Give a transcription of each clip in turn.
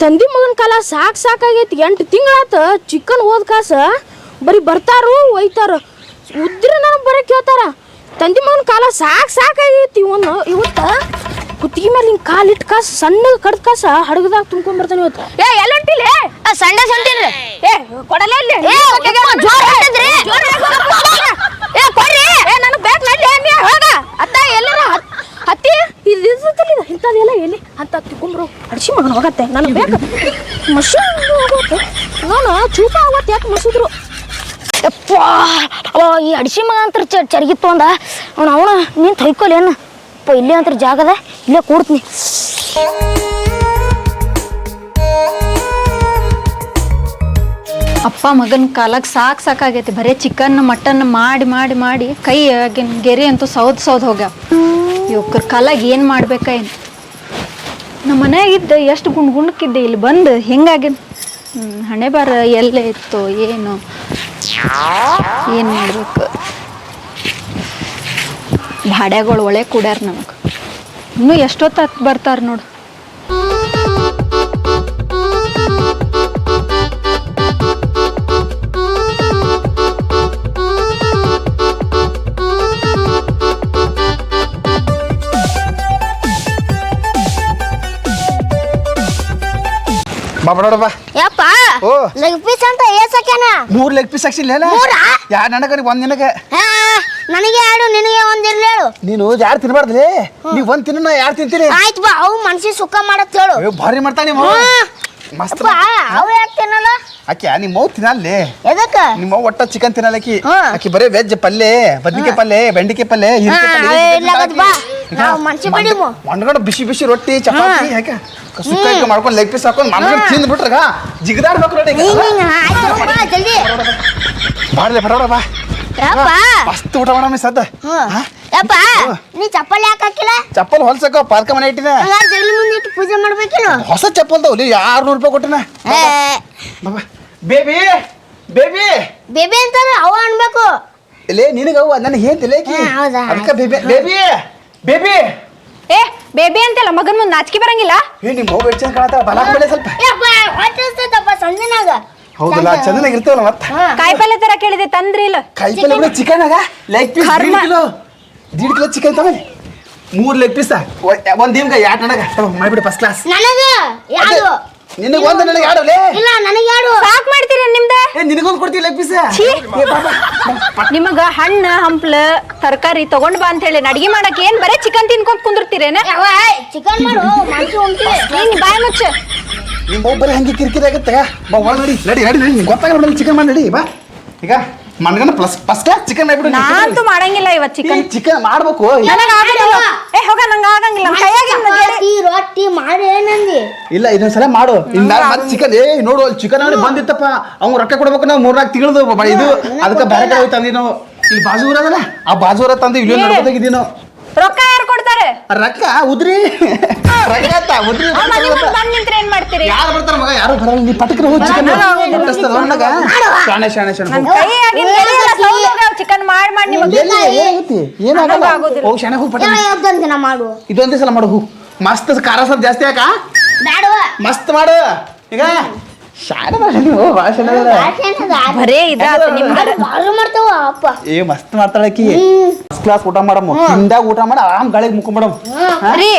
ತಂದಿ ಮಗನ ಕಾಲ ಸಾಕ್ ಸಾಕಾಗೈತಿ. ಎಂಟು ತಿಂಗಳಾತ ಚಿಕನ್ ಓದ್ ಕಾಸ ಬರೀ ಬರ್ತಾರು ಒಯ್ತಾರ. ಉದ್ರ ನನಗೆ ಬರೋಕೆ ಹೇಳ್ತಾರ ತಂದಿ ಮಗನ ಕಾಲ ಸಾಕ್ ಸಾಕಾಗೈತಿ ಇವನು. ಇವತ್ತು ಕುತ್ತಿಗೆ ಮೇಲೆ ಹಿಂಗೆ ಕಾಲಿಟ್ಟು ಕಾಸ ಸಣ್ಣ ಕಡ್ದ ಕಾಸ ಹಡಗದಾಗ ತುಂಬ್ಕೊಂಡ್ಬರ್ತಾನೆ ಇವತ್ತು. ಏ ಎಲ್ಲ ಹೊಂಟಿಲ್ಲ ಸಂಡೆ ಏ ಕೊಡಲೇ ಇಲ್ಲಿ. ಏ, ಜೋರ್ ಏ ಕೊಡ್ರಿ. ಏ ನನಗೆ ಬೇಕು ಹೋಗ. ಅತ್ತ ಎಲ್ಲರೂ ಹತ್ತಿ ಇದು ಇರ್ತಲ್ಲ ಇದು ಇಂಥದ್ದೆಲ್ಲ ಎಲ್ಲಿ ಅಂತ ತಿಕ್ಕೊಂಬ್ರು ಅಡ್ಸಿ ಮಗನ ಹೋಗತ್ತೆ. ನನಗೆ ಬೇಕು. ಮಷೀನ್ ಹೋಗುತ್ತೆ ನಾನು ಚೂಪ ಹೋಗತ್ತೆ ಯಾಕೆ ಮಸಿದ್ರು ಅವ ಈ ಅಡ್ಸಿ ಮಗ ಅಂತ ಚರಿಗಿತ್ತು ಅಂದ. ಅವನ ಅವಣ ನೀನ್ ತೊಯ್ಕೊಲೇನು ಅಪ್ಪ ಇಲ್ಲೇ ಅಂತ ಜಾಗದ ಇಲ್ಲೇ ಕೂಡ್ತೀನಿ. ಅಪ್ಪ ಮಗನ ಕಾಲಕ್ಕೆ ಸಾಕು ಸಾಕಾಗೈತಿ. ಬರೀ ಚಿಕನ್, ಮಟನ್ ಮಾಡಿ ಮಾಡಿ ಮಾಡಿ ಕೈ ಆಗಿನ ಗೆರೆ ಅಂತೂ ಸೌದ್ ಸೌದ್ ಹೋಗ್ಯಾವ. ಇವಕ್ರ ಕಾಲಾಗ ಏನು ಮಾಡ್ಬೇಕ ಏನು? ನಮ್ಮ ಮನೆಯಾಗಿದ್ದ ಎಷ್ಟು ಗುಂಡ್ ಗುಂಡಕ್ಕಿದ್ದೆ ಇಲ್ಲಿ ಬಂದು ಹಿಂಗಾಗಿನ್ ಹಣೆ ಬಾರ ಎಲ್ಲೇ ಇತ್ತು ಏನು? ಏನು ಮಾಡ್ಬೇಕು? ಭಾಡ್ಯಾಗಳು ಒಳೆ ಕೂಡ್ಯಾರ ನಮಗೆ. ಇನ್ನೂ ಎಷ್ಟೊತ್ತು ಬರ್ತಾರೆ ನೋಡು. ಬಾ ಬಾ ಯಪ್ಪ ಓ. ಲೆಗ್ ಪೀಸ್ ಅಂತ ಮೂರ್ ಲೆಗ್ ಪೀಸ್ ಹಾಕ್ಸಿಲ್ಲ ಮೂರಾ? ಯಾ ನನಗೆ ಒಂದ್ ನಿನಗೆ ಹಾ ನನಗೆ ಎರಡು ನಿನಗೆ ಹೇಳು ನೀನು ಯಾರು ತಿನ್ಬಾರ್ದ್ಲಿ ನೀವ್ ಒಂದ್ ತಿನ್ನ ನಾ ಯಾರು ತಿಂತೀನಿ ಆಯ್ತು ಬಾ ಅವು ಮನ್ಸಿಗೆ ಸುಖ ಮಾಡತ್ ಹೇಳು ಭಾರಿ ಮಾಡ್ತಾನೆ ನಿಮ್ಮ ಹಾ. ಮಸ್ತ್ ಅಪ್ಪ ಅವು ಯಾಕೆ ತಿನ್ನಲ್ಲ ಆಕೆ ನಿಮ್ಮ ಮೌ ತಿನ್ನಲ್ಲಿ ಎದಕ್ಕ ನಿಮ್ಮ ಅವ್ವ ಒಟ್ಟ ಚಿಕನ್ ತಿನ್ನಲಕ್ಕಿ ಹಾ. ಆಕಿ ಬರೇ ವೆಜ್ ಪಲ್ಯ ಬದ್ನಿಕಾಯಿ ಪಲ್ಯ ಬೆಂಡಿಕಾಯಿ ಪಲ್ಯ ಹೀರೆಕಾಯಿ ಬಾ. ಆಕಿ. ನಾವು ಮನ್ಸಿಗ್ ಬಿಡಿಮು. ಮಂಡ್ಗಡ ಬಿಸಿ ಬಿಸಿ ರೊಟ್ಟಿ ಚಪಾತಿ ಯಾಕೆ ಸುಕ್ಕ ಮಾಡ್ಕೊಂಡು ಲೆಗ್ ಪೀಸ್ ಹಾಕೊಂಡು ಮಂಡ್ಗಡ ತಿಂದು ಬಿಟ್ರಗ ಜಿಗದಾಡ್ಬೇಕು ನೋಡಿ ಜಲ್ದಿ. ಬಾಡ್ಲೆ ಬರೋಣ ಬಾ. ಯಪ್ಪ. ಮಸ್ತ್ ಊಟ ಮಾಡಮ್ಮ ಸದ್ದ? ಯಪ್ಪ ನೀ ಚಪ್ಪಲ್ ಯಾಕೆ ಹಾಕಿಲ್ಲ? ಚಪ್ಪಲ್ ಹೊಲ್ಸಕ್ಕ ಪಾರ್ಕ ಮನೆ ಇಟ್ಟಿನ ಮುಂದೆ ಇಟ್ಟು ಪೂಜೆ ಮಾಡ್ಬೇಕಿಲ್ಲ ಹೊಸ ಚಪ್ಪಲ್ ಯಾರು ಆರ್ನೂರು ರೂಪಾಯಿ ಕೊಟ್ಟಿನ? Baby baby. ಬೇಬಿ ಅಂತಾರ ಅವ ಅನ್ಬೇಕು. ಇಲ್ಲೇ ನಿನಗವ್ವ ನನಗೆ ಹೇಳ್ತಿಲ್ಲ? ಅದಕ್ಕೆ ಬೇಬಿ ಬೇಬಿ ಬೇಬಿ. ಏ ಬೇಬಿ ಅಂತೆಲ್ಲ ಮಗನ ಮುಂದೆ ನಾಚಿಕೆ ಬರಂಗಿಲ್ಲ? ಏ ನಿಮ್ಮ ಮಗು ಎಷ್ಟು ಕಾಣತ್ತ? ಬಲ ಮೇಲೆ ಸ್ವಲ್ಪ. ಯಪ್ಪ ಸಂಜೆನಾಗ. ಹೌದಲ್ಲ ಚಂದನಾಗ ಇರ್ತಾವಲ್ಲ ಮತ್ತೆ? ಕಾಯಿಪಲ್ಲೆ ತರ ಕೇಳಿದೆ ತಂದ್ರಿ ಇಲ್ಲ. ಕಾಯಿಪಲ್ಲೆ ಪಲ್ಲೆ ಬಿಡ ಚಿಕನ್. ಆಗ ಲೆಗ್ ಪೀಸ್ ದೀಡ್ ಕಿಲೋ. ದೀಡ್ ಕಿಲೋ ಚಿಕನ್ ತಗೊಳ್ಳಿ ಮೂರು ಲೆಗ್ ಪೀಸ್ ಒಂದ್ ದಿಮ್ಗ ಎರಡು ನನಗ. ಮಾಡಿಬಿಡಿ ಫಸ್ಟ್ ಕ್ಲಾಸ್ ನನಗ? ಯಾರು ನಿನಗೆ ಒಂದು ನನಗೆ ಎರಡು ಲೇ? ಇಲ್ಲ ನನಗೆ ಯಾರು ಸಾಕ್ ಮಾಡ್ತೀರಿ ನಿಮ್ದ? ಏ ನಿನಗೊಂದು ಕೊಡ್ತೀವಿ ಲೆಗ್ ಪೀಸ್ ಛೀ. ನಿಮಗ ಹಣ್ಣ ಹಂಪ್ಲ ತರಕಾರಿ ತಗೊಂಡ್ ಬಾ ಅಂತ ಹೇಳಿ. ಅಡಿಗೆ ಮಾಡಕ್ ಏನ್ ಬರೇ ಚಿಕನ್ ತಿನ್ಕೊಂಡ್ ಕುಂದಿರ್ತೀರೇನ? ಯಾವ ಚಿಕನ್ ಮಾಡು ಮನ್ಸು ಉಂಟಿ. ನೀನ್ ಬಾಯ್ ಮುಚ್ಚ. ನಿಮ್ಮ ಒಬ್ಬರೇ ಹಂಗೆ ಕಿರಿಕಿರಿ ಆಗುತ್ತೆ. ಬಾ ಒಳ ನಡಿ. ನಡಿ ನಡಿ ನಡಿ. ಗೊತ್ತಾಗಲ್ಲ ಚಿಕನ್ ಮಾಡಿ ನಡಿ. ಬಾ. ಈಗ. ಮನ್ಗನ ಪ್ಲಸ್ ಫಸ್ಟ್ ಕ್ಲಾಸ್ ಚಿಕನ್ ಆಗ್ಬಿಡು ನಾನಂತೂ ಮಾಡಂಗಿಲ್ಲ ಇವತ್ತು ಚಿಕನ್ ಚಿಕನ್ ಮಾಡಬೇಕು. ನನಗೆ ಆಗಲ್ಲ ಏ ಹೋಗ ನನಗೆ ಆಗಂಗಿಲ್ಲ. ಕೈಯಾಗಿಂದ ಚಪಾತಿ ರೊಟ್ಟಿ ಮಾಡಿ ಏನಂದಿ ಇಲ್ಲ ಇದೊಂದ್ಸಲ ಮಾಡು. ಇನ್ನ ಮತ್ತೆ ಚಿಕನ್ ಏ ನೋಡು ಅಲ್ಲಿ ಚಿಕನ್ ಅಂಗಡಿ ಬಂದಿತ್ತಪ್ಪ. ಅವ್ನು ರೊಕ್ಕ ಕೊಡ್ಬೇಕು ನಾವು ಮೂರ್ನಾಲ್ಕು ತಿಂಗಳದು ಇದು ಅದಕ್ಕೆ ಬೇರೆ ಕಡೆ ಹೋಗಿ ತಂದಿ ನಾವು ಇಲ್ಲಿ ಬಾಜು ಆ ಬಾಜು ಊರ ತಂದು ಇಲ್ಲಿ ನಡ್ಕೋತಾಗಿದ್ದೀವಿ ನಾವು ರೊಕ್ಕ ಯಾರು ಕೊಡ್ತಾರೆ ರೊಕ್ಕ ಉದ್ರಿ ರೊಕ್ಕ ಆತ ಉದ್ರಿ ಆ ಮನೆ ಮುಂದ್ ಬಂದ್ ನಿಂತ್ರೆ ಏನ್ ಮಾಡ್ತೀರಿ ಯಾರು ಬರ್ತಾರ ಮಗ ಯಾರು ಬರಲ್ಲ ನೀ ಪಟಕ್ರ ಹೋಗಿ ಚಿಕನ್ ಹೊಟ್ಟಸ್ತದ ಶಾಣೆ ಶಾಣೆ ಶಾಣೆ ನನ್ ಹೋಗು. ಕೈಯಾಗಿಂದ ಚಿಕನ್ ಮಾಡಿ ಮಾಡಿ ನಿಮಗೆ ಎಲ್ಲಿ ಏನಾಗೈತಿ ಏನಾಗಲ್ಲ ಆಗೋದಿಲ್ಲ. ಹೋಗಿ ಶಾಣೆ ಹೋಗಿ ಪಟ ಯಾವ್ದಂತ ಮಾಡು ಇದೊಂದೇ ಸಲ ಮಾಡು ಹೂ ಮಸ್ತ್ ಖಾರ ಸ್ವಲ್ಪ ಜಾಸ್ತಿ ಯಾಕ ಮಸ್ತ್ ಮಾಡು ಈಗ ಮಾಡಿ ನೀವು? ಭಾಳ ಬರೇ ಇದಾತ ನಿಮ್ಗೆ ಬಾಳು ಮಾಡ್ತಾವ ಅಪ್ಪ. ಏ ಮಸ್ತ್ ಮಾಡ್ತಾಳಕಿ ಫಸ್ಟ್ ಕ್ಲಾಸ್ ಊಟ ಮಾಡಮ್ಮ ತಿಂದಾಗ ಊಟ ಮಾಡಿ ಆರಾಮ್ ಗಾಳಿಗೆ ಮುಕ್ಕೊಂಬಿಡಮ್ ರೀ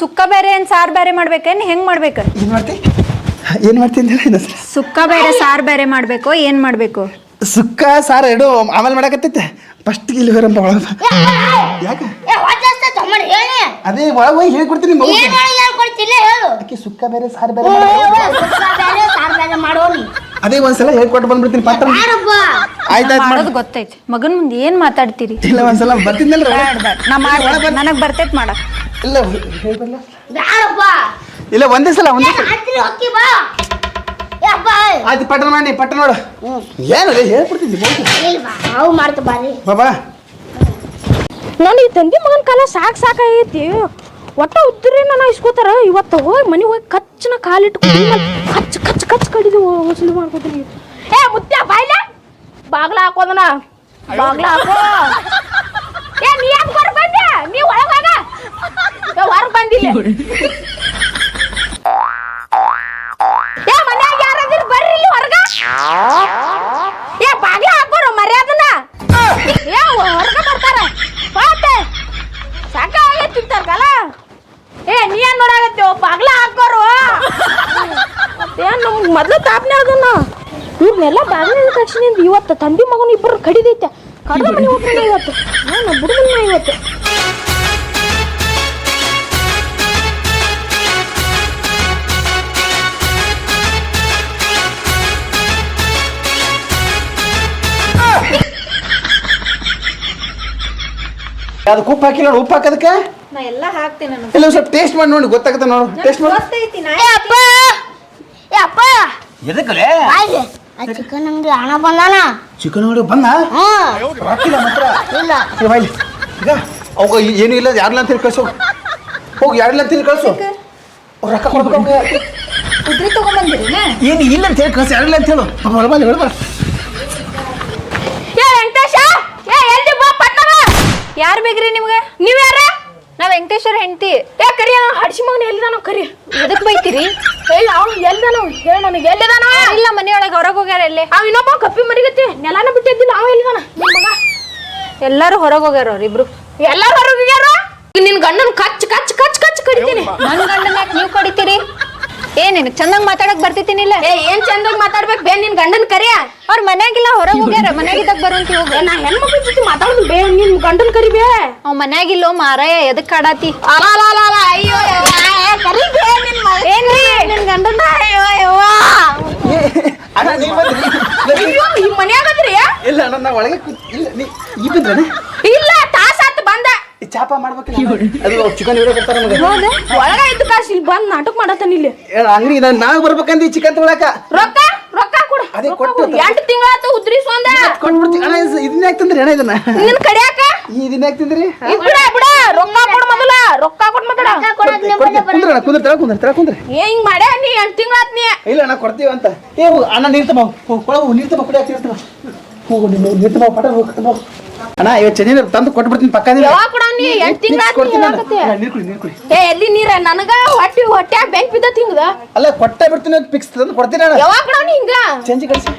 ಸುಕ್ಕ ಬೇರೆ ಏನ್ ಸಾರ್ ಬೇರೆ ಮಾಡ್ಬೇಕೇನ್ ಹೆಂಗ್ ಮಾಡ್ಬೇಕ? ಏನ್ ಮಾಡ್ತಿ? ಏನ್ ಮಾಡ್ತಿ ಅಂತ ಹೇಳಿ ಇನ್ನೊಂದ್ ಸಲ. ಸುಕ್ಕ ಬೇರೆ ಸಾರ್ ಬೇರೆ ಮಾಡ್ಬೇಕು ಏನ್ ಮಾಡ್ಬೇಕು? ಸುಕ್ಕ ಸಾರ್ ಎರಡು ಆಮೇಲೆ ಮಾಡಕತ್ತೈತೆ. ಫಸ್ಟ್ ಇಲ್ಲಿ ಯಾಕೆ? ಯಾಕ ಅದೇ ಒಳಗೆ ಹೋಗಿ ಹೇಳ್ಕೊಡ್ತೀನಿ ಮಗು. ಏನ್ ಹೇಳಿ ಹೇಳ್ಕೊಡ್ತಿಲ್ಲ ಹೇಳು. ಆಕಿ ಸುಕ್ಕ ಬೇರೆ ಸಾರು ಬೇರೆ ಸಾರ್ ಬೇರೆ ಮಾಡೋನಿ ಅದೇ ಒಂದ್ಸಲ ಹೇಳ್ಕೊಟ್ಟು ಬಂದ್ಬಿಡ್ತೀನಿ ಪಾತ್ರ ಯಾರಪ್ಪ ಆಯ್ತಾಯ್ತು ಮಾಡು. ಮಾಡೋದು ಗೊತ್ತೈತಿ. ಮಗನ್ ಮುಂದೆ ಏನ್ ಮಾತಾಡ್ತೀರಿ? ಇಲ್ಲ ಒಂದ್ಸಲ ಬರ್ತಿದ್ದಲ್ಲ ನಾ ಮಾಡ್ ನನಗ್ ಬರ್ತೈತ್ ಮಾಡ. ಇಲ್ಲ ಹೇಳ್ಬಲ್ಲ. ಬ್ಯಾಡಪ್ಪ ಇಲ್ಲ ಒಂದೇ ಸಲ ಒಂದೇ ಸಲ. ಹೊಕ್ಕಿ ಬಾ. ಯಪ್ಪ ಆಯ್ತು ಪಟ್ಟಣ ಮಾಡಿ ಪಟ್ಟ ನೋಡು. ಏನು ಮಗು ಇಲ್ವಾ ಅವು ಮಾಡ್ತ ಬಾರಿ. ಬಾಬಾ ನಾನು ಈ ತಂದಿ ಮಗನ ಕಾಲ ಸಾಕು ಸಾಕಾಗೈತಿ ಒಟ್ಟ ಉದ್ರಿ ನಾನು ಇಸ್ಕೋತಾರ. ಇವತ್ತು ಹೋಗಿ ಮನೆ ಹೋಗಿ ಕಚ್ಚನ ಕಾಲಿಟ್ಟು ಕಚ್ ಕಚ್ ಕಚ್ ಕಡಿದು ವಸೂಲಿ ಮಾಡ್ಕೋತೀನಿ. ಏ ಮುತ್ಯ ಬಾಯ್ಲೆ? ಬಾಗ್ಲ ಹಾಕೋದನ ಬಾಗ್ಲ ಹಾಕೋ. ಏ ನೀ ಯಾಕೆ ಹೊರ ಬಂದೆ? ನೀ ಒಳಗಾಗ ಹೊರಗೆ ಬಂದಿಲ್ಲ. ಅದನ್ನ. ಇವ್ರನ್ನೆಲ್ಲ ಬಾಗಿನ ತಕ್ಷಣ ಇವತ್ತು ತಂದಿ ಮಗನ ಇಬ್ಬರು ಕಡಿದೈತೆ. ಕಡಿದ ಮನೆ ಹೋಗ್ತಾನೆ ಇವತ್ತು. ನಾನು ನಾ ಬಿಡುದಿಲ್ಲ ನಾ ಇವತ್ತು. ಅದಕ್ಕೆ ಉಪ್ಪು ಹಾಕಿಲ್ಲ ನೋಡು, ಉಪ್ಪು ಹಾಕೋದಕ್ಕೆ? ನಾ ಎಲ್ಲ ಹಾಕ್ತೀನಿ ನಾನು. ಇಲ್ಲ ಒಂದ್ ಸ್ವಲ್ಪ ಟೇಸ್ಟ್ ಮಾಡಿ ನೋಡಿ ಗೊತ್ತಾಗುತ್ತೆ ನೋಡು. ಟೇಸ್ಟ್ ಮಾಡಿ. ಗೊತ್ತೈತಿ ನಾ ಅಪ್ಪ! ಏ ಅಪ್ಪ! ಎದಕ್ಕಲೆ ಬಾಯ್ಲಿ. ಆ ಚಿಕನ್ ಅಂಗಡಿ ಹಣ ಬಂದಾನ? ಚಿಕನ್ ನೋಡಿ ಬಂದ? ಹ್ಞೂ ರಾಕಿಲ್ಲ ಮಾತ್ರ. ಇಲ್ಲ. ಈಗ ಬಾಯ್ಲಿ. ಈಗ. ಅವಾಗ ಏನು ಇಲ್ಲ ಯಾರ್ಲ ಅಂತ ಹೇಳಿ ಕಳ್ಸು. ಹೋಗಿ ಯಾರ್ಲ ಅಂತ ಹೇಳಿ ಕಳ್ಸು. ರೊಕ್ಕ ಕೊಡ್ಬೇಕು ಅವ್ಗೆ. ಏನು ಇಲ್ಲ ಅಂತ ಹೇಳಿ ಕಳ್ಸು ಯಾರಲ್ಲ ಅಂತ ಹೇಳು. ಹೊರಬಾಲಿ ಹೊರಬಾರ ಏ ವೆಂಕಟೇಶ! ಏ ಎಲ್ಲಿ ಬಾ ಪಟ್ನವ ಯಾರು ಬೇಕ್ರಿ ನಿಮ್ಗೆ? ನೀವ್ ಯಾರ? ನಾ ವೆಂಕಟೇಶ್ವರ ಹೆಂಡತಿ. ಏ ಕರಿ ಹಡ್ಸಿ ಮಗನ ಎಲ್ಲಿದಾನೋ ಕರಿ. ಎದಕ್ ಬೈತೀರಿ? ಏ ಅವ್ನು ಎಲ್ಲಿದಾನೋ? ಹೇಳ ನನಗೆ. ಎಲ್ಲಿದಾನೋ? ಇಲ್ಲ ಮನೆಯೊಳಗೆ ಹೊರಗೆ ಹೋಗ್ಯಾರ ಎಲ್ಲೇ ಅವ ಇನ್ನೊಬ್ಬ ಕಪ್ಪಿ ಮರಿಗತ್ತಿ. ನೆಲನ ಬಿಟ್ಟಿದ್ದಿಲ್ಲ ಅವ ಎಲ್ಲಿದಾನ? ನಿಮ್ ಮಗ. ಎಲ್ಲಾರು ಹೊರಗೆ ಹೋಗ್ಯಾರ ಅವ್ರಿಬ್ರು ಎಲ್ಲಾರು ಹೊರಗಿಗ್ಯಾರ ನಿನ್ ಗಂಡನ ಕಚ್ ಕಚ್ ಕಚ್ ಕಚ್ ಕಡಿತೀನಿ. ನನ್ನ ಗಂಡನ ಯಾಕೆ ನೀವು ಕಡಿತೀರಿ? ಏ ನಿನಗೆ ಚಂದಂಗ್ ಮಾತಾಡಕ್ ಬರ್ತೈತಿನಿಲ್ಲ ಏ ಏನ್ ಚಂದಾಗ ಮಾತಾಡ್ಬೇಕು? ಬೇ ನಿನ್ ಗಂಡನ ಕರಿಯ. ಅವ್ರ ಮನ್ಯಾಗಿಲ್ಲ ಹೊರಗೆ ಹೋಗ್ಯಾರ. ಮನ್ಯಾಗಿದ್ದಾಗ ಬರುವಂತ ಹೋಗ ನಾ ಹೆಣ್ಮಕ್ಳ ಜೊತೆ ಮಾತಾಡೋದು ಬೇ ನಿನ್ ಗಂಡನ ಕರಿ ಬೇ. ಅವ್ ಮನ್ಯಾಗಿಲ್ಲೋ ಮಾರಾಯ ಎದಕ್ ಕಾಡಾತಿ? ಅಲ ಅಲ ಅಲ ಅಲ ಅಯ್ಯೋ ಕರಿ ಬೇ ನಿನ್ ಮಗ. ಏನ್ರಿ? ನಿನ್ ಗಂಡನ ಅಯ್ಯೋ ಅಯ್ಯೋ. ಅಣ್ಣ ನೀ ಬಂದ್ರಿ. ಅಯ್ಯೋ ಈ ಮನ್ಯಾಗದ್ರಿ ಇಲ್ಲ ಅಣ್ಣ ನಾ ಒಳಗೆ ಕೂತ್- ಇಲ್ಲ ನೀ ಈ ಬಂದ್ರಣ ಇಲ್ಲ ತಾಸಾತ್ ಬಂದ ಈ ಮಾಡ್ಬೇಕಿಲ್ಲ. ಅದು ಚಿಕನ್ ಇರೋ ಕೊಡ್ತಾರ ನಮಗೆ ಒಳಗ ಇದ್ದ ಕಾಸು ಇಲ್ಲಿ ಬಂದ್ ನಾಟಕ ಮಾಡತ್ತಾನ ಇಲ್ಲಿ. ಅಂಗಡಿ ನಾನು ನಾಳೆ ಬರ್ಬೇಕಂದಿ ಚಿಕನ್ ತೊಗೊಳಕ. ರೊಕ್ಕ ರೊಕ್ಕ ಕೊಡು ಅದೇ ಕೊಟ್ಟು. ಎಂಟು ತಿಂಗಳಾತು ಉದ್ರಿಸೊಂದ ಕೊಟ್ಬಿಡ್ತೀನಿ. ಅಣ್ಣ ಇದು- ಇದನ್ನ ಯಾಕೆ ತಂದ್ರಿ ಅಣ್ಣ ಇದನ್ನ? ನಿನ್ ಕಡಿಯಾಕ? ಈ ಇದನ್ನ ಯಾಕೆ ತಂದ್ರಿ ಬಿಡ ಬಿಡ. ರೊಕ್ಕ ಕೊಡು ಮೊದಲ. ರೊಕ್ಕ ಕೊಡ್ ಮೊದಲ. ಕುಂದ್ರ ಕುಂದ್ರ ಕುಂದ್ರ ತಳ ಕುಂದ್ರ ಏ ಹಿಂಗ್ ಮಾಡ್ಯಾ ನೀ? ಎಂಟು ತಿಂಗಳಾತ್ ನೀ? ಇಲ್ಲ ಅಣ್ಣ ಕೊಡ್ತೀವಿ ಅಂತ ಏ ಅಣ್ಣ ನೀರ್ ತಮ್ಮ ಕೊಳವು ನೀರ್ ತಮ್ಮ ಕುಡಿಯಾಕ ಪಟ. ಅಣ್ಣ ಇವತ್ತು ತಂದು ಕೊಟ್ಬಿಡ್ತೀನಿ ಪಕ್ಕ ಯಾವಾಗ ಕೊಡ ನೀ ಎಂಟು ಕೊಡ್ತೀನಿ ಏ ಎಲ್ಲಿ ನೀರ? ನನಗ ಹೊಟ್ಟಿ ಹೊಟ್ಟ್ಯಾಗ ಬೆಂಕ್ ಬಿದ್ದ ತಿಂಗದ ಅಲ್ಲ ಕೊಟ್ಟೆ ಬಿಡ್ತೀನಿ ಅಂತ ಫಿಕ್ಸ್ ತಂದು ಕೊಡ್ತೀನಿ ಅಣ್ಣ. ಯಾವಾಗ ಕೊಡ ನೀ ಹಿಂಗ? ಚಂಜಿ ಕಳಿಸಿ.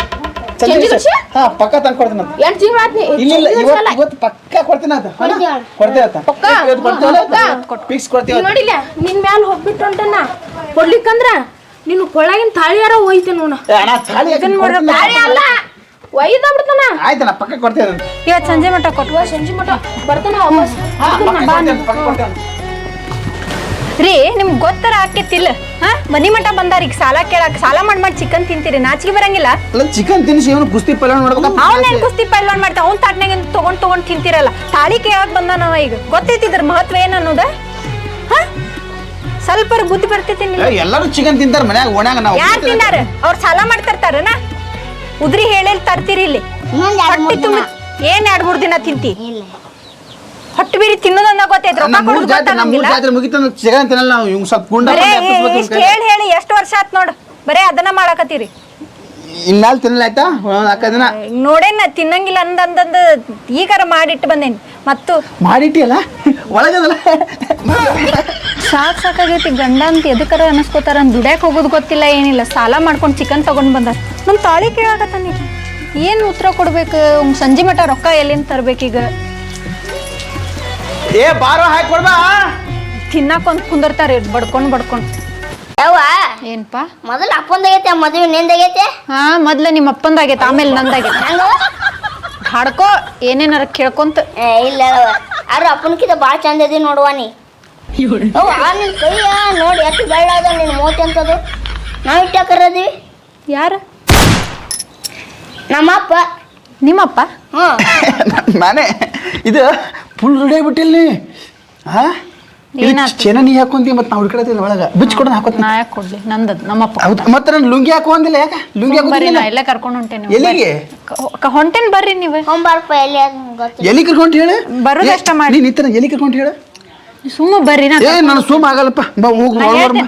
ಚಂಜಿ ಕಳ್ಸಿ? ಹಾ ಪಕ್ಕ ತಂದು ಕೊಡ್ತೀನಿ ಅಂತ. ಎಂಟು ಇಲ್ಲ ಇಲ್ಲ ಇವತ್ತು ಸಲ. ಇವತ್ತು ಪಕ್ಕ ಕೊಡ್ತೀನಿ ಅಂತ. ಅಂತ. ಪಕ್ಕ? ಇವತ್ತು? ಫಿಕ್ಸ್ ನೋಡಿಲ್ಲ ನಿನ್ ಮ್ಯಾಲ ಹೋಗ್ಬಿಟ್ಟು ಹೊಂಟನ ಕೊಡ್ಲಿಕ್ಕಂದ್ರ ನೀನು ಕೊಳಗಿನ ತಾಳಿಯಾರ ಹೋಯ್ತೆ ಕೊಡ್ತೀನಿ. ತಾಳಿ ಅಲ್ಲ. ಒಯ್ದ ಬಿಡ್ತಾನ ಆಯ್ತಣ್ಣ ಪಕ್ಕ ಇವತ್ತು ಸಂಜೆ ಮಟ್ಟ ಕೊಟ್ಟು. ಸಂಜೆ ಮಟ ಬರ್ತಾನ ವಾಪಸ್ ರೀ ನಿಮ್ಗೆ ಗೊತ್ತರ ಆಕೇತಿಲ್ಲ ಹಾ ಮನಿ ಮಠ ಬಂದಾರ ಈಗ ಸಾಲ ಕೇಳಕ್ ಸಾಲ ಮಾಡಿ ಮಾಡಿ ಚಿಕನ್ ತಿಂತೀರಿ. ನಾಚಿಗೆ ಬರಂಗಿಲ್ಲ? ಅಲ್ಲ ಚಿಕನ್ ತಿನ್ಸಿ ಇವನು ಕುಸ್ತಿ ಪಲ್ಯ ಮಾಡ್ಬೇಕಪ್ಪ ಅವ್ನೇನ್ ಕುಸ್ತಿ ಪಲ್ಯ ಮಾಡ್ತಾ? ಅವ್ನ ತಾಟ್ನಾಗ ತಗೊಂಡ್ ತಗೊಂಡ್ ತಿಂತಿರಲ್ಲ? ತಾಳಿ ಕೇಳಕ್ ಬಂದ ನಾವ ಈಗ. ಗೊತ್ತೈತಿ ಇದ್ರ ಮಹತ್ವ ಏನ್ ಅನ್ನೋದ? ಹಾ? ಸ್ವಲ್ಪ ಬುದ್ಧಿ ಬರ್ತೈತಿ ಎಲ್ಲರೂ ಚಿಕನ್ ತಿಂತಾರ ಮನ್ಯಾಗ ಓಣ್ಯಾಗ ನಾವು ಯಾರ್ ತಿನ್ನಾರ ಅವ್ರ ಸಾಲ ಮಾಡ್ತಿರ್ತಾರನ? ಉದ್ರಿ ಹೇಳೇಲ್ ತರ್ತೀರಿ ಇಲ್ಲಿ? ಇನ್ನೊಂದ್ ಎರಡ್ ಮೂರ್ ತುಂಬ ದಿನ ಏನ್ ಎರಡ್ ಮೂರ್ ದಿನ ತಿಂತಿ? ಇಲ್ಲ. ಹೊಟ್ಟು ಬೀರಿ ತಿನ್ನೋದನ್ನ ಗೊತ್ತೈತಿ ರೊಕ್ಕ ನಮ್ಮ ಮೂರು ಕೊಡೋದು ಜಾತ್ರೆ ನಮ್ಮ ಮೂರು ಗೊತ್ತಾಗಂಗಿಲ್ಲ ಜಾತ್ರೆ ಮುಗಿತ ಚಿಕನ್ ನಾವು ಇವ್ ಸ್ವಲ್ಪ ಗುಂಡ ಬರೇ ಇಷ್ಟ್ ಇವ್ನ್ ಹೇಳಿ ಹೇಳಿ ಎಷ್ಟು ವರ್ಷ ಆತ್ ನೋಡು. ಬರೇ ಅದನ್ನ ಮಾಡಕತ್ತೀರಿ. ಇನ್ಮ್ಯಾಲ್ ತಿನ್ನಲಾಯ್ತಾ ನಾಲ್ಕು ದಿನ ನೋಡೇನ ತಿನ್ನಂಗಿಲ್ಲ ಅಂದಂದಂದ ಈಗಾರ ಮಾಡಿಟ್ಟು ಬಂದೇನಿ. ಮತ್ತು ಮಾಡಿಟ್ಟಿಯಲ್ಲ? ಒಳಗದಲ್ಲ? ಸಾಕ್ ಸಾಕಾಗೈತಿ ಗಂಡ ಅಂತ ಎದಕ್ಕಾರ ಅನಸ್ಕೋತಾರ ದುಡ್ಯಾಕ್ ಹೋಗೋದು ಗೊತ್ತಿಲ್ಲ ಏನಿಲ್ಲ. ಸಾಲ ಮಾಡ್ಕೊಂಡು ಚಿಕನ್ ತಗೊಂಡ್ ಬಂದಾರ. ನಮ್ ತಾಳಿ ಕೇಳಾಕತ್ತ ಈಗ. ಏನ್ ಉತ್ತರ ಕೊಡ್ಬೇಕು? ಅವ್ನ್ ಸಂಜೆ ಮಟ ರೊಕ್ಕ ಎಲ್ಲಿಂದ ತರ್ಬೇಕೀಗ ಏ ಬಾರೋ ಹಾಕಿ ಕೊಡ್ಬಾ? ತಿನ್ನಾಕ ಕುಂದರ್ತಾರೆ ಕುಂದರ್ತಾರ ಬಡ್ಕೊಂಡ್ ಬಡ್ಕೊಂಡ್. ಯವ್ವ ಏನ್ಪಾ? ಮೊದಲ ಅಪ್ಪಂದಾಗೈತೆ ಮದುವೆ ನಿಂದಾಗೈತೆ ಹಾ ಮೊದ್ಲ ನಿಮ್ಮ ಅಪ್ಪಂದಾಗೈತೆ ಆಮೇಲೆ ನಂದಾಗೈತೆ ಹಂಗ ಹಾಡ್ಕೋ ಏನೇನಾರ ಕೇಳ್ಕೊಂತ. ಏ ಇಲ್ಲ ಯವ್ವ. ಆದ್ರೆ ಅಪ್ಪನಕಿತ ಭಾಳ ಚಂದ ಇದಿ ನೋಡುವ ನೀ. ಅವ್ವ ನಿನ್ ಕೈಯ ನೋಡಿ ಎಷ್ಟು ಬೆಳ್ಳದ ನಿನ್ ಮೂತಿ ಅಂತದು. ನಾವ್ ಇಟ್ಟಾಕರದೀವಿ ಯಾರ? ನಮ್ಮಪ್ಪ. ನಿಮ್ಮಪ್ಪ? ಹ್ಞೂ ಮನೆ. ಇದು ಫುಲ್ ರೆಡಿ ಆಗ್ಬಿಟ್ಟಿಲ್ಲ ನೀ. ಹಾ? ಚೆನ್ನ ನೀ ಹಾಕೊಂತಿ ಮತ್ತೆ ನಾವು ಹುಡ್ಕಡತಿಲ್ಲ ಒಳಗ. ಬಿಚ್ಚ ಕೊಡ ಹಾಕೋತೀನಿ. ನಾ ಯಾಕೆ ಕೊಡ್ಲಿ? ನಂದದ್ ನಮ್ಮಪ್ಪ. ಹೌದು ಮತ್ತೆ ನಾನು ಲುಂಗಿ ಹಾಕೋಂದಿಲ್ಲ ಯಾಕ? ಲುಂಗಿ ಬರ್ರಿ ನಾ ಹಾಕೋದಿಲ್ಲ? ಎಲ್ಲ ಕರ್ಕೊಂಡು ಹೊಂಟೇನಿ ಎಲ್ಲಿಗೆ? ಹೊಂಟೇನ್ ಬರ್ರಿ ನೀವು. ಹೊಂಬಾರಪ್ಪ ಎಲ್ಲಿ ಗೊತ್ತಿಲ್ಲ. ಎಲ್ಲಿ ಕರ್ಕೊಂಡು ಹೇಳು? ಬರೋದಷ್ಟ ಅಷ್ಟ ಮಾಡಿ. ನೀನ್ ಇತ್ತರ ಎಲ್ಲಿ ಕರ್ಕೊಂಡು ಹೇಳು? ಸುಮ್ಮ ಬರ್ರಿ ನಾ ಏ ನಾನು ಸುಮ್ಮ ಆಗಲ್ಲಪ್ಪ. ಬಾ ಹೋಗು ನಾ ಒಳಗೆ ಒಳಗೆ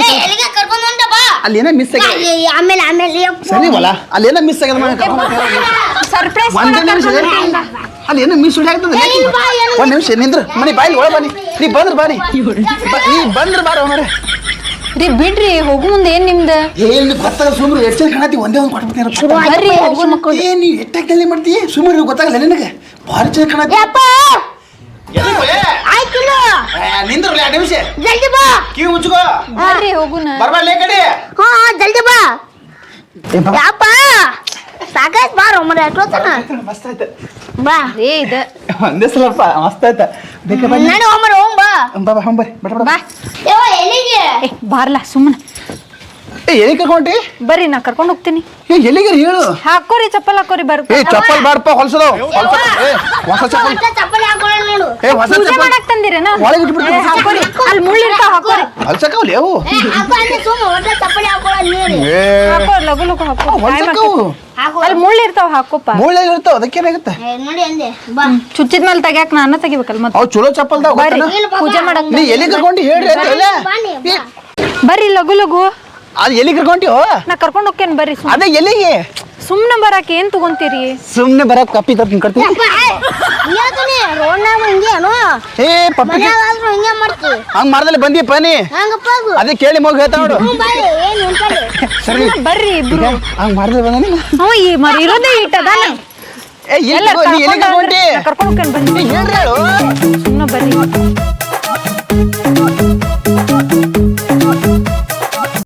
ಏ, ಎಲ್ಲಿಗೆ ಕರ್ಕೊಂಡು ಹೊಂಟ ಬಾ. ಅಲ್ಲಿ ಏನೋ ಮಿಸ್ ಆಗಿದೆ? ಆಮೇಲೆ ಆಮೇಲೆ ಯಪ್ಪ. ಸರಿ ವಲ. ಅಲ್ಲಿ ಏನೋ ಮಿಸ್ ಆಗಿದೆ ಸರ್ಪ್ರೈಸ್ ಒಂದೇ ನಿಮಿಷ ಇದೆ. ಅಲ್ಲಿ ಏನು ಮಿಸ್ ಹೊಡಿ ಆಗ್ತದೆ ಒಂದ್ ನಿಮಿಷ ನಿಂದ್ರ. ಮನೆ ಬಾಯಿ ಒಳ ಬನ್ನಿ. ನೀ ಬಂದ್ರ ಬಾರಿ ಬ- ನೀ ಬಂದ್ರ ಬಾರ ಅವನರೆ ರೀ ಬಿಡ್ರಿ ಹೋಗು ಮುಂದೆ ಏನ್ ನಿಮ್ದ? ಏನ್ ಗೊತ್ತಾಗ ಸುಮ್ರು ಎಷ್ಟು ಜನ ಕಾಣತಿ ಒಂದೇ ಒಂದು ಕೊಟ್ಬಿಡ್ತೀನಿ ಏ ನೀ ಎಟ್ಟಾಗ ಕೆಲಸ ಮಾಡ್ತೀಯ ಸುಮ್ಮನೆ ಗೊತ್ತಾಗಲ್ಲ ನಿನಗೆ. ಭಾರಿ ಚೆನ್ನಾಗಿ ಕಾಣತಿ. ಯಪ್ಪ! ಆಯ್ತು ನೀನು ನಿಂದ್ರಲ್ಲ ಎರಡು ನಿಮಿಷ. ಜಲ್ದಿ ಬಾ. ಕಿವಿ ಮುಚ್ಚುಕೋ ಬರ್ರಿ ಹೋಗುನ ಬರ್ಬಾರ್ಲೇ ಕಡೆ. ಹಾ ಜಲ್ದಿ ಬಾ. ಯಪ್ಪ! ಸಾಕಾಯ್ತು ಬಾರ ಮರ ಎಷ್ಟೊತ್ತನ ಮಸ್ತ್ ಆಯ್ತು. ಬಾ. ಏ ಇದ. ಒಂದೇ ಸಲಪ್ಪ ಮಸ್ತ್ ಆಯ್ತ. ಬೇಕ ಬನ್ನಿ. ನಡಿ ಹೋಮರ ಹೋಮ್ ಬಾ ಬಾ ಬಾ ಹಂಬರಿ ಬಡ ಬಡ. ಬಾ. ಯವ್ವ ಎಲ್ಲಿಗೆ? ಏ ಬಾರ್ಲಾ ಸುಮ್ಮನೆ. ಏ ಎಲ್ಲಿ ಕರ್ಕೊಂಡಿ ಬರ್ರಿ ನಾ ಕರ್ಕೊಂಡು ಹೋಗ್ತೀನಿ. ಏ ಎಲ್ಲಿಗೆ ಹೇಳು? ಹಾಕೋರಿ ಚಪ್ಪಲ್ ಹಾಕೋರಿ ಬರ್ ಏ ಚಪ್ಪಲ್ ಬಾಡಪ್ಪ ಹೊಲ್ಸದವ್ ಹೊಲ್ಸ ಏ ಹೊಸ ಚಪ್ಪಲ್. ಚಪ್ಪಲ್ ಚಪ್ಪಲಿ ನೋಡು. ಏ ಹೊಸ ಪೂಜೆ ಚಪ್ಪಲ್. ಮಾಡಕ್ ತಂದಿರೇನ? ಒಳಗೆ ಇಟ್ಬಿಡ್ತೀನಿ. ಹಾಕೋರಿ. ಅಲ್ಲಿ ಮುಳ್ಳಿರ್ತಾವ ಹಾಕೋರಿ. ಹೊಲ್ಸಕ್ಕವಲ್ಲಿ ಅವು ಏ ಹಾಕೋ ಅಂದ್ರೆ ಸುಮ್ಮನೆ ಹೊಸ ಚಪ್ಪಲಿ ಹಾಕೊಳ್ಳ ನೀರು ಏ ಲಗು ಲಗು ಹಾಕೋ. ಅಲ್ಲಿ ಮುಳ್ಳು ಇರ್ತಾವ ಹಾಕೋ ಹಾಕೋಪ್ಪ ಮೂಳೆ ಇರ್ತಾವ ಅದಕ್ಕೇನಾಗುತ್ತೆ ನೋಡಿ ಅಂದೆ. ಬಾ. ಚುಚ್ಚಿದ ಮೇಲೆ ತೆಗ್ಯಾಕ ನಾನು ತೆಗಿಬೇಕಲ್ಲ ಮತ್ತೆ. ಅವ್ ಚಲೋ ಬಾಬಾ. ಪೂಜೆ ಮಾಡಕ್ ನೀ ಎಲ್ಲಿ ಕರ್ಕೊಂಡಿ? ಹೇಳ್ರಿ ಬರ್ರಿ ಲಗು ಲಗು. ಅದು ಎಲ್ಲಿ ಕರ್ಕೊಂಟಿಯೋ ನಾ ಕರ್ಕೊಂಡು ಹೋಗ್ತೇನೆ ಬರ್ರಿ ಅದೇ ಎಲ್ಲಿಗೆ? ಸುಮ್ನೆ ಬರಕ್ಕೆ ಏನ್ ತಗೊಂತೀರಿ? ಸುಮ್ನೆ ಬರಕ್ ಕಪ್ಪಿ ತರ್ತೀನಿ ಕಟ್ತೀನಿ. ರೋಡ್ನಾಗ ಏ ಪಪ್ಪಿ ಮನ್ಯಾಗಾದ್ರೂ ಹಿಂಗೆ ಮಾಡ್ತಿ. ಹಂಗ್ ಮಾಡ್ದಲ್ಲಿ ಬಂದಿಪ್ಪ ನೀ? ಹಂಗಪ್ಪ ಅದು ಅದೇ ಕೇಳಿ ಮಗು ಹೇಳ್ತಾ ನೋಡು. ಹ್ಞೂ ಬಾಯ್ ಏನು ಸರಿ. ಬರ್ರಿ ಇಬ್ರು. ಹಂಗ್ ಬಂದ ನೀನು? ಅವ ಈ ಮರಿ ಇರೋದೇ ಇಟ್ಟ ಅದಾನ ಏ ಎಲ್ಲಿ ಎಲ್ಲ ನೀ ಎಲ್ಲಿ ಕರ್ಕೊಂಡಿ ಕರ್ಕೊಂಡು ಬಂದಿ ಬನ್ನಿ. ನೀ ಹೇಳ್ರಿ ಹೇಳು. ಸುಮ್ಮನೆ ಬರ್ರಿ.